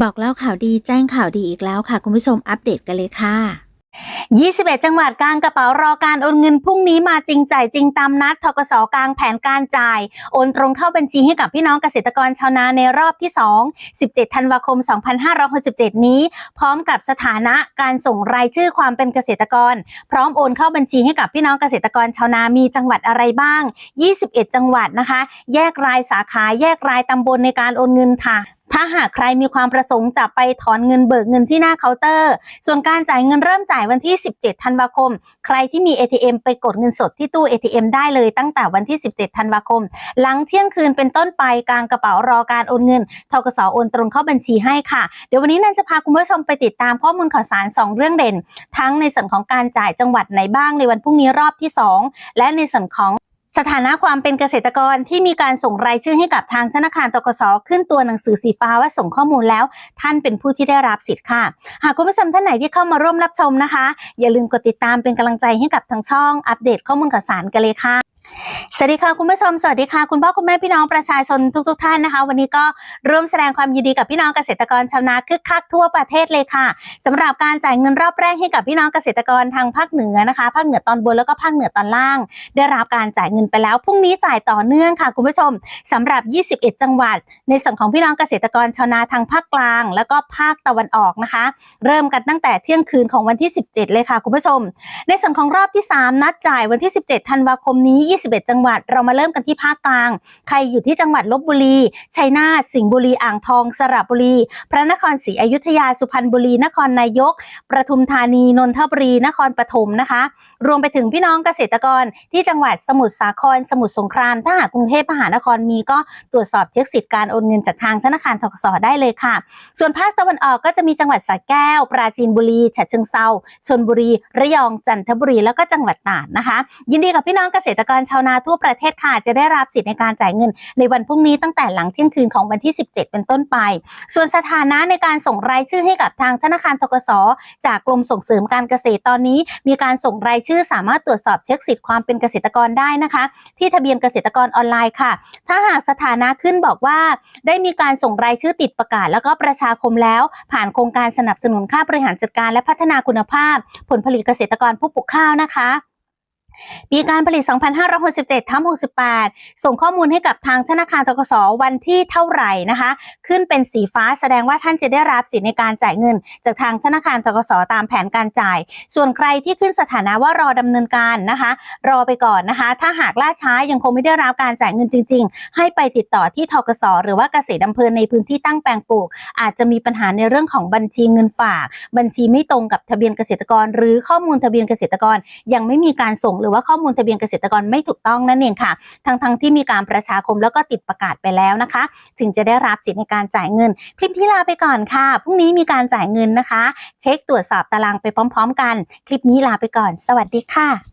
บอกเล่าข่าวดีแจ้งข่าวดีอีกแล้วค่ะ คุณผู้ชมอัปเดตกันเลยค่ะ 21 จังหวัดกลางกระเป๋ารอการโอนเงินพรุ่งนี้มาจริงจ่ายจริงตามนัดทกสกลางแผนการจ่าย โอนตรงเข้าบัญชีให้กับพี่น้องเกษตรกรชาวนาในรอบที่ 2 17 ธันวาคม 2567 นี้ พร้อมกับสถานะการส่งรายชื่อความเป็นเกษตรกร พร้อมโอนเข้าบัญชีให้กับพี่น้องเกษตรกรชาวนามีจังหวัดอะไรบ้าง 21 จังหวัดนะคะ แยกรายสาขาแยกรายตำบลในการโอนเงินค่ะ ถ้าหากใครมีความประสงค์จะไปถอนเงินเบิกเงินที่หน้าเคาน์เตอร์ ส่วนการจ่ายเงินเริ่มจ่ายวันที่ 17 ธันวาคม ใครที่มี ATM ไปกดเงินสดที่ตู้ ATM ได้เลยตั้งแต่วันที่ 17 ธันวาคม หลังเที่ยงคืนเป็นต้นไปกลางกระเป๋ารอการโอนเงินทกสโอนตรงเข้าบัญชีให้ค่ะ เดี๋ยววันนี้นันจะพาคุณผู้ชมไปติดตามข้อมูลข่าวสาร 2 เรื่องเด่น ทั้งในส่วนของการจ่ายจังหวัดไหนบ้างในวันพรุ่งนี้รอบที่ 2 และในส่วนของ สถานะความเป็นเกษตรกรที่มีการส่งรายชื่อให้กับทางธนาคารตกสขึ้นตัวหนังสือสีฟ้าว่าส่งข้อมูลแล้ว ท่านเป็นผู้ที่ได้รับสิทธิ์ค่ะ หากคุณผู้ชมท่านไหนที่เข้ามาร่วมรับชมนะคะ อย่าลืมกดติดตามเป็นกำลังใจให้กับทางช่องอัปเดตข้อมูลข่าวสารกันเลยค่ะ สวัสดีค่ะคุณผู้ชมสวัสดีค่ะคุณพ่อคุณแม่พี่น้องประชาชนทุกๆทท่านนะคะ วันนี้ก็ร่วมแสดงความยินดีกับพี่น้องเกษตรกรชาวนาคึกคักทั่วประเทศเลยค่ะสำหรับการจ่ายเงินรอบแรกให้กับพี่น้องเกษตรกรทางภาคเหนือนะคะภาคเหนือตอนบนแล้วก็ภาคเหนือตอนล่าง ได้รับการจ่ายเงินไปแล้วพรุ่งนี้จ่ายต่อเนื่องค่ะ คุณผู้ชมสำหรับ 21 จังหวัด ในส่วนของพี่น้องเกษตรกรชาวนาทางภาคกลาง แล้วก็ภาคตะวันออกนะคะ เริ่มกันตั้งแต่เที่ยงคืนของวันที่ 17 เลยค่ะ คุณผู้ชม ในส่วนของรอบที่ 3 นัดจ่ายวันที่ 17 ธันวาคมนี้21 จังหวัด เรามาเริ่มกันที่ภาคกลาง ใครอยู่ที่จังหวัดลบบุรี ชัยนาท สิงห์บุรี อ่างทอง สระบุรี พระนครศรีอยุธยา สุพรรณบุรี นครนายก ประทุมธานี นนทบุรี นครปฐมนะคะ รวมไปถึงพี่น้องเกษตรกรที่จังหวัดสมุทรสาคร สมุทรสงคราม ถ้าหากกรุงเทพมหานครมีก็ตรวจสอบเช็คสิทธิ์การโอนเงินจากทางธนาคารทกสได้เลยค่ะ ส่วนภาคตะวันออกก็จะมีจังหวัดสระแก้ว ปราจีนบุรี ฉะเชิงเซาชลบุรี ระยอง จันทบุรี แล้วก็จังหวัดตราดนะคะ ยินดีกับพี่น้องเกษตรกรชาวนาทั่วประเทศค่ะ จะได้รับสิทธิ์ในการจ่ายเงิน ในวันพรุ่งนี้ตั้งแต่หลังเที่ยงคืนของวันที่ 17 เป็นต้นไป ส่วนสถานะในการส่งรายชื่อให้กับทางธนาคารทกสจากกรมส่งเสริมการเกษตรตอนนี้ มีการส่งรายชื่อสามารถตรวจสอบเช็คสิทธิ์ความเป็นเกษตรกรได้นะคะ ที่ทะเบียนเกษตรกรออนไลน์ค่ะ ถ้าหากสถานะขึ้นบอกว่า ได้มีการส่งรายชื่อติดประกาศ แล้วก็ประชาคมแล้ว ผ่านโครงการสนับสนุนค่าบริหารจัดการและพัฒนาคุณภาพ ผลผลิตเกษตรกรผู้ปลูกข้าวนะคะ ปีการผลิต 2567ทับ68 ส่งข้อมูลให้กับทางธนาคารทกสวันที่เท่าไหร่นะคะ ขึ้นเป็นสีฟ้าแสดงว่าท่านจะได้รับสิทธิในการจ่ายเงิน จากทางธนาคารทกสตามแผนการจ่าย ส่วนใครที่ขึ้นสถานะว่ารอดำเนินการนะคะ รอไปก่อนนะคะ ถ้าหากล่าช้ายังคงไม่ได้รับการจ่ายเงินจริง ๆ ให้ไปติดต่อที่ทกสหรือว่าเกษตรอำเภอในพื้นที่ตั้งแปลงปลูก อาจจะมีปัญหาในเรื่องของบัญชีเงินฝาก บัญชีไม่ตรงกับทะเบียนเกษตรกร หรือข้อมูลทะเบียนเกษตรกรยังไม่มีการส่งรือว่าข้อมูลทะเบียนเกษตรกรไม่ถูกต้องนั่นเองค่ะ ทั้งๆทที่มีการประชาคมแล้วก็ติดประกาศไปแล้วนะคะ ถึงจะได้รับสิทธิ์ในการจ่ายเงิน คลิปที่ลาไปก่อนค่ะพรุ่งนี้มีการจ่ายเงินนะคะ เช็คตรวจสอบตารางไปพร้อม ๆ กัน คลิปนี้ลาไปก่อน สวัสดีค่ะ